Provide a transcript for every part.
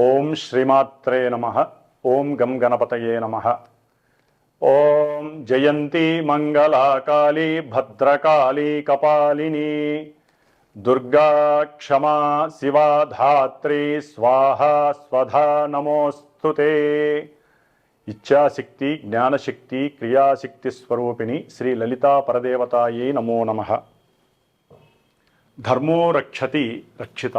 ఓం శ్రీమాత్రే నమ. ఓం గం గణపతయే నమ. ఓం జయంతి మంగళాకాళీ భద్రకాళీ కపాలిని. దుర్గా క్షమా శివా ధాత్రి స్వాహ స్వధా నమోస్తు ఇచ్ఛాశక్తి జ్ఞానశక్తి క్రియాశక్తి స్వరూపిణి శ్రీ లలితా పరదేవతాయే నమో నమ. ధర్మో రక్షతి రక్షిత.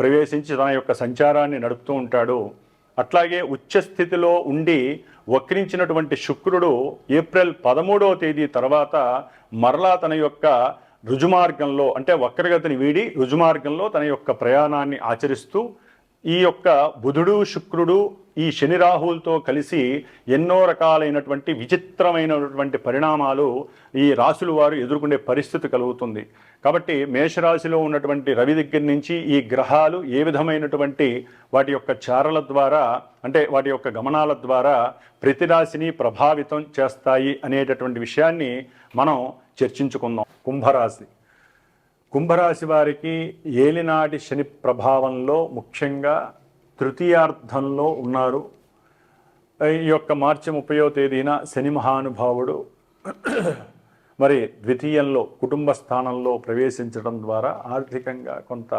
ప్రవేశించి తన యొక్క సంచారాన్ని నడుపుతూ ఉంటాడు. అట్లాగే ఉచ్చస్థితిలో ఉండి వక్రించినటువంటి శుక్రుడు ఏప్రిల్ పదమూడవ తేదీ తర్వాత మరలా తన యొక్క రుజుమార్గంలో అంటే వక్రగతిని వీడి రుజుమార్గంలో తన యొక్క ప్రయాణాన్ని ఆచరిస్తూ ఈ యొక్క బుధుడు శుక్రుడు ఈ శని రాహువులతో కలిసి ఎన్నో రకాలైనటువంటి విచిత్రమైనటువంటి పరిణామాలు ఈ రాశుల వారు ఎదుర్కొనే పరిస్థితి కలుగుతుంది. కాబట్టి మేషరాశిలో ఉన్నటువంటి రవి దగ్గర నుంచి ఈ గ్రహాలు ఏ విధమైనటువంటి వాటి యొక్క చారల ద్వారా అంటే వాటి యొక్క గమనాల ద్వారా ప్రతి రాశిని ప్రభావితం చేస్తాయి అనేటటువంటి విషయాన్ని మనం చర్చించుకుందాం. కుంభరాశి. కుంభరాశి వారికి ఏలినాటి శని ప్రభావంలో ముఖ్యంగా తృతీయార్థంలో ఉన్నారు. ఈ యొక్క మార్చి ముప్పయో తేదీన శని మహానుభావుడు మరి ద్వితీయంలో కుటుంబ స్థానంలో ప్రవేశించడం ద్వారా ఆర్థికంగా కొంత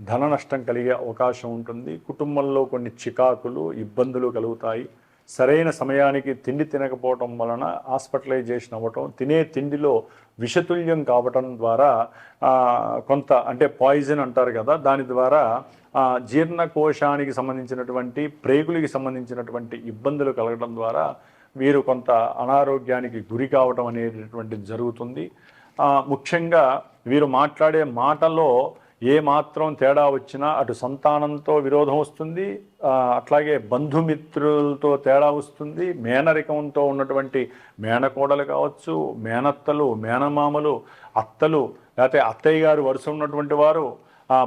ధన నష్టం కలిగే అవకాశం ఉంటుంది. కుటుంబంలో కొన్ని చికాకులు ఇబ్బందులు కలుగుతాయి. సరైన సమయానికి తిండి తినకపోవటం వలన హాస్పిటలైజేషన్ అవ్వటం తినే తిండిలో విషతుల్యం కావటం ద్వారా కొంత అంటే పాయిజన్ అంటారు కదా దాని ద్వారా జీర్ణకోశానికి సంబంధించినటువంటి ప్రేగులకి సంబంధించినటువంటి ఇబ్బందులు కలగడం ద్వారా వీరు కొంత అనారోగ్యానికి గురి కావటం అనేటటువంటిది జరుగుతుంది. ముఖ్యంగా వీరు మాట్లాడే మాటలో ఏ మాత్రం తేడా వచ్చినా అటు సంతానంతో విరోధం వస్తుంది అట్లాగే బంధుమిత్రులతో తేడా వస్తుంది మేనరికంతో ఉన్నటువంటి మేనకోడలు కావచ్చు మేనత్తలు మేనమామలు అత్తలు లేకపోతే అత్తయ్య గారు వరుస ఉన్నటువంటి వారు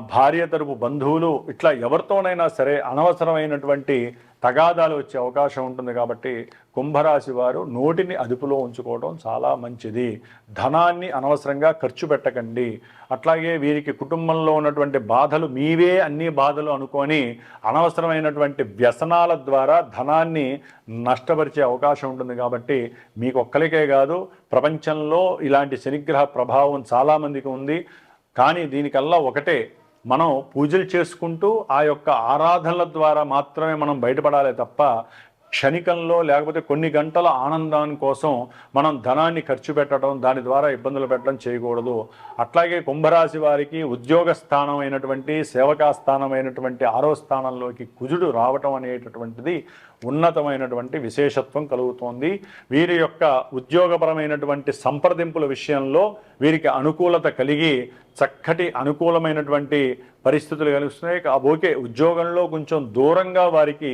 భార్య తరపు బంధువులు ఇట్లా ఎవరితోనైనా సరే అనవసరమైనటువంటి తగాదాలు వచ్చే అవకాశం ఉంటుంది కాబట్టి కుంభరాశి వారు నోటిని అదుపులో ఉంచుకోవడం చాలా మంచిది. ధనాన్ని అనవసరంగా ఖర్చు పెట్టకండి. అట్లాగే వీరికి కుటుంబంలో ఉన్నటువంటి బాధలు మీవే అన్ని బాధలు అనుకొని అనవసరమైనటువంటి వ్యసనాల ద్వారా ధనాన్ని నష్టపరిచే అవకాశం ఉంటుంది కాబట్టి మీకు ఒక్కరికే కాదు ప్రపంచంలో ఇలాంటి శనిగ్రహ ప్రభావం చాలామందికి ఉంది. కానీ దీనికల్లా ఒకటే మనం పూజలు చేసుకుంటూ ఆ యొక్క ఆరాధనల ద్వారా మాత్రమే మనం బయటపడాలి తప్ప క్షణికంలో లేకపోతే కొన్ని గంటల ఆనందాని కోసం మనం ధనాన్ని ఖర్చు పెట్టడం దాని ద్వారా ఇబ్బందులు పెట్టడం చేయకూడదు. అట్లాగే కుంభరాశి వారికి ఉద్యోగ స్థానం అయినటువంటి సేవకా స్థానం అయినటువంటి ఆరో స్థానంలోకి కుజుడు రావటం అనేటటువంటిది ఉన్నతమైనటువంటి విశేషత్వం కలుగుతోంది. వీరి యొక్క ఉద్యోగపరమైనటువంటి సంప్రదింపుల విషయంలో వీరికి అనుకూలత కలిగి చక్కటి అనుకూలమైనటువంటి పరిస్థితులు కలుగుతున్నాయి. కాబోకే ఉద్యోగంలో కొంచెం దూరంగా వారికి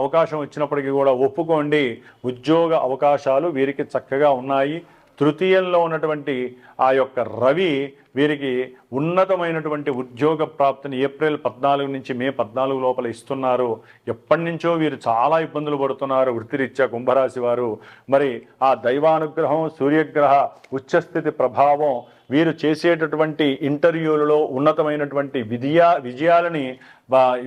అవకాశం వచ్చినప్పటికీ కూడా ఒప్పుకోండి. ఉద్యోగ అవకాశాలు వీరికి చక్కగా ఉన్నాయి. తృతీయంలో ఉన్నటువంటి ఆ యొక్క రవి వీరికి ఉన్నతమైనటువంటి ఉద్యోగ ప్రాప్తిని ఏప్రిల్ పద్నాలుగు నుంచి మే పద్నాలుగు లోపల ఇస్తున్నారు. ఎప్పటి నుంచో వీరు చాలా ఇబ్బందులు పడుతున్నారు వృత్తిరీత్యా కుంభరాశి వారు. మరి ఆ దైవానుగ్రహం సూర్యగ్రహ ఉచ్చస్థితి ప్రభావం వీరు చేసేటటువంటి ఇంటర్వ్యూలలో ఉన్నతమైనటువంటి విజయా విజయాలని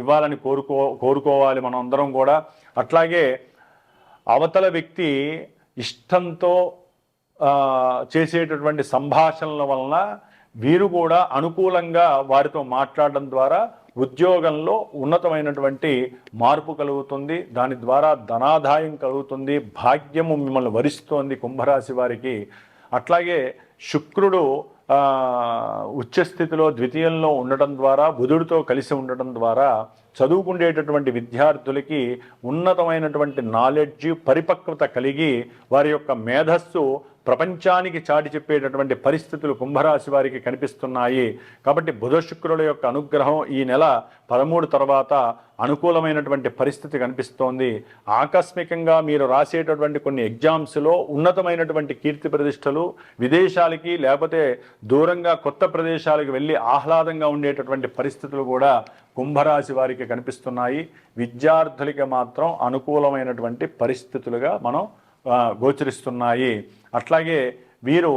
ఇవ్వాలని కోరుకో కోరుకోవాలి మనం అందరం కూడా. అట్లాగే అవతల వ్యక్తి ఇష్టంతో చేసేటటువంటి సంభాషణల వలన వీరు కూడా అనుకూలంగా వారితో మాట్లాడడం ద్వారా ఉద్యోగంలో ఉన్నతమైనటువంటి మార్పు కలుగుతుంది. దాని ద్వారా ధనాదాయం కలుగుతుంది. భాగ్యము మిమ్మల్ని వరిస్తోంది కుంభరాశి వారికి. అట్లాగే శుక్రుడు ఉచ్చస్థితిలో ద్వితీయంలో ఉండటం ద్వారా బుధుడితో కలిసి ఉండటం ద్వారా చదువుకుండేటటువంటి విద్యార్థులకి ఉన్నతమైనటువంటి నాలెడ్జ్ పరిపక్వత కలిగి వారి యొక్క మేధస్సు ప్రపంచానికి చాటి చెప్పేటటువంటి పరిస్థితులు కుంభరాశి వారికి కనిపిస్తున్నాయి. కాబట్టి బుధ శుక్రుల యొక్క అనుగ్రహం ఈ నెల పదమూడు తర్వాత అనుకూలమైనటువంటి పరిస్థితి కనిపిస్తోంది. ఆకస్మికంగా మీరు రాసేటటువంటి కొన్ని ఎగ్జామ్స్లో ఉన్నతమైనటువంటి కీర్తి ప్రతిష్టలు విదేశాలకి లేకపోతే దూరంగా కొత్త ప్రదేశాలకు వెళ్ళి ఆహ్లాదంగా ఉండేటటువంటి పరిస్థితులు కూడా కుంభరాశి వారికి కనిపిస్తున్నాయి. విద్యార్థులకి మాత్రం అనుకూలమైనటువంటి పరిస్థితులుగా మనం గోచరిస్తున్నాయి. అట్లాగే వీరు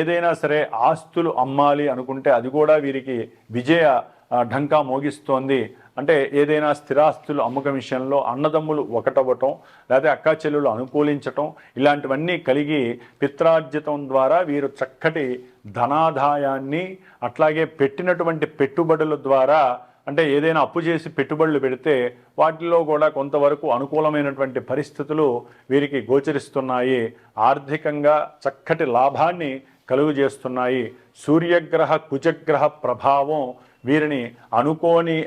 ఏదైనా సరే ఆస్తులు అమ్మాలి అనుకుంటే అది కూడా వీరికి విజయ ఢంకా మోగిస్తోంది. అంటే ఏదైనా స్థిరాస్తులు అమ్మకం విషయంలో అన్నదమ్ములు ఒకటవ్వటం లేదా అక్కా చెల్లెలు అనుకూలించటం ఇలాంటివన్నీ కలిగి పిత్రార్జితం ద్వారా వీరు చక్కటి ధనాదాయాన్ని అట్లాగే పెట్టినటువంటి పెట్టుబడుల ద్వారా అంటే ఏదైనా అప్పు చేసి పెట్టుబడులు పెడితే వాటిలో కూడా కొంతవరకు అనుకూలమైనటువంటి పరిస్థితులు వీరికి గోచరిస్తున్నాయి. ఆర్థికంగా చక్కటి లాభాన్ని కలుగు చేస్తున్నాయి. సూర్యగ్రహ కుజగ్రహ ప్రభావం వీరిని అనుకోని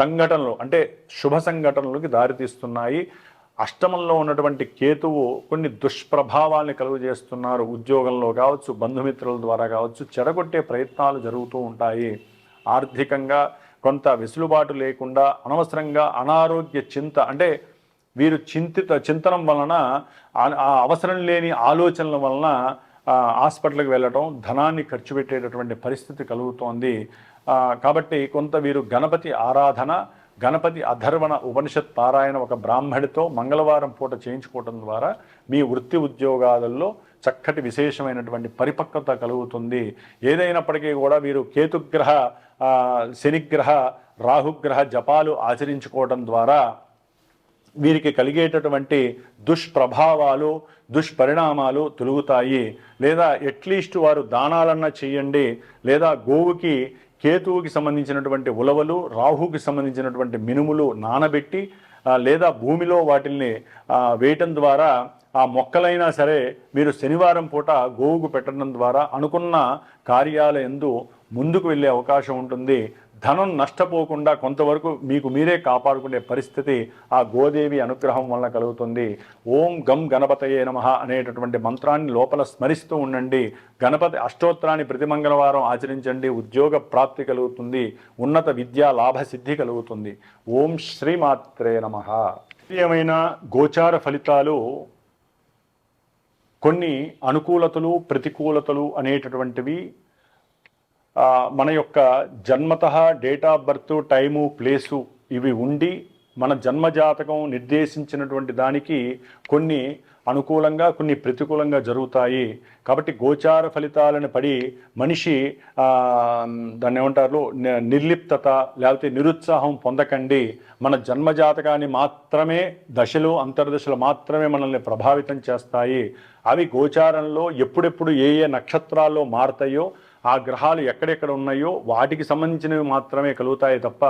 సంఘటనలు అంటే శుభ సంఘటనలకు దారితీస్తున్నాయి. అష్టమంలో ఉన్నటువంటి కేతువు కొన్ని దుష్ప్రభావాల్ని కలుగజేస్తున్నారు ఉద్యోగంలో కావచ్చు బంధుమిత్రుల ద్వారా కావచ్చు చెడగొట్టే ప్రయత్నాలు జరుగుతూ ఉంటాయి. ఆర్థికంగా కొంత వెసులుబాటు లేకుండా అనవసరంగా అనారోగ్య చింత అంటే వీరు చింతిత చింతనం వలన ఆ- అవసరం లేని ఆలోచనల వలన హాస్పిటల్కి వెళ్ళటం ధనాన్ని ఖర్చు పెట్టేటటువంటి పరిస్థితి కలుగుతోంది. కాబట్టి కొంత వీరు గణపతి ఆరాధన గణపతి అధర్వణ ఉపనిషత్ పారాయణ ఒక బ్రాహ్మడితో మంగళవారం పూట చేయించుకోవటం ద్వారా మీ వృత్తి ఉద్యోగాలలో చక్కటి విశేషమైనటువంటి పరిపక్వత కలుగుతుంది. ఏదైనప్పటికీ కూడా వీరు కేతుగ్రహ శనిగ్రహ రాహుగ్రహ జపాలు ఆచరించుకోవడం ద్వారా వీరికి కలిగేటటువంటి దుష్ప్రభావాలు దుష్పరిణామాలు తొలుగుతాయి. లేదా అట్లీస్ట్ వారు దానాలన్నా చేయండి. లేదా గోవుకి కేతువుకి సంబంధించినటువంటి ఉలవలు రాహుకి సంబంధించినటువంటి మినుములు నానబెట్టి లేదా భూమిలో వాటిల్ని వేయటం ద్వారా ఆ మొక్కలైనా సరే మీరు శనివారం పూట గోవుకు పెట్టడం ద్వారా అనుకున్న కార్యాలయందు ముందుకు వెళ్ళే అవకాశం ఉంటుంది. ధనం నష్టపోకుండా కొంతవరకు మీకు మీరే కాపాడుకునే పరిస్థితి ఆ గోదేవి అనుగ్రహం వలన కలుగుతుంది. ఓం గం గణపతయే నమ అనేటటువంటి మంత్రాన్ని లోపల స్మరిస్తూ ఉండండి. గణపతి అష్టోత్తరాన్ని ప్రతి మంగళవారం ఆచరించండి. ఉద్యోగ ప్రాప్తి కలుగుతుంది. ఉన్నత విద్యా లాభసిద్ధి కలుగుతుంది. ఓం శ్రీమాత్రే నమ. ఏమైనా గోచార ఫలితాలు కొన్ని అనుకూలతలు ప్రతికూలతలు అనేటటువంటివి మన యొక్క జన్మత date of birth time place ఇవి ఉండి మన జన్మజాతకం నిర్దేశించినటువంటి దానికి కొన్ని అనుకూలంగా కొన్ని ప్రతికూలంగా జరుగుతాయి. కాబట్టి గోచార ఫలితాలను పడి మనిషి దాన్ని ఏమంటారు? నిర్లిప్తత లేకపోతే నిరుత్సాహం పొందకండి. మన జన్మజాతకాన్ని మాత్రమే దశలు అంతర్దశలు మాత్రమే మనల్ని ప్రభావితం చేస్తాయి. అవి గోచారంలో ఎప్పుడెప్పుడు ఏ ఏ నక్షత్రాల్లో మారతాయో ఆ గ్రహాలు ఎక్కడెక్కడ ఉన్నాయో వాటికి సంబంధించినవి మాత్రమే కలుగుతాయి తప్ప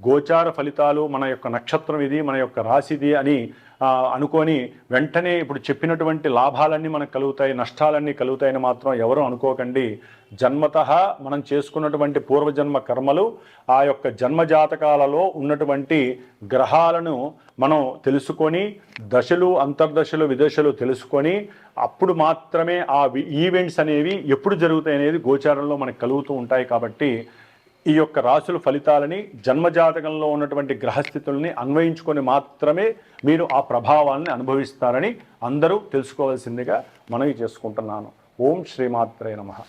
గోచార ఫలితాలు మన యొక్క నక్షత్రం ఇది మన యొక్క రాశిది అని అనుకొని వెంటనే ఇప్పుడు చెప్పినటువంటి లాభాలన్నీ మనకు కలుగుతాయి నష్టాలన్నీ కలుగుతాయని మాత్రం ఎవరు అనుకోకండి. జన్మత మనం చేసుకున్నటువంటి పూర్వజన్మ కర్మలు ఆ యొక్క జన్మజాతకాలలో ఉన్నటువంటి గ్రహాలను మనం తెలుసుకొని దశలు అంతర్దశలు విదశలు తెలుసుకొని అప్పుడు మాత్రమే ఆ వి- ఈవెంట్స్ అనేవి ఎప్పుడు జరుగుతాయి అనేది గోచారంలో మనకు కలుగుతూ ఉంటాయి కాబట్టి ఈ యొక్క రాశుల ఫలితాలని జన్మజాతకంలో ఉన్నటువంటి గ్రహస్థితుల్ని అన్వయించుకొని మాత్రమే మీరు ఆ ప్రభావాన్ని అనుభవిస్తారని అందరూ తెలుసుకోవాల్సిందిగా మనవి చేసుకుంటున్నాను. ఓం శ్రీమాత్రే నమః.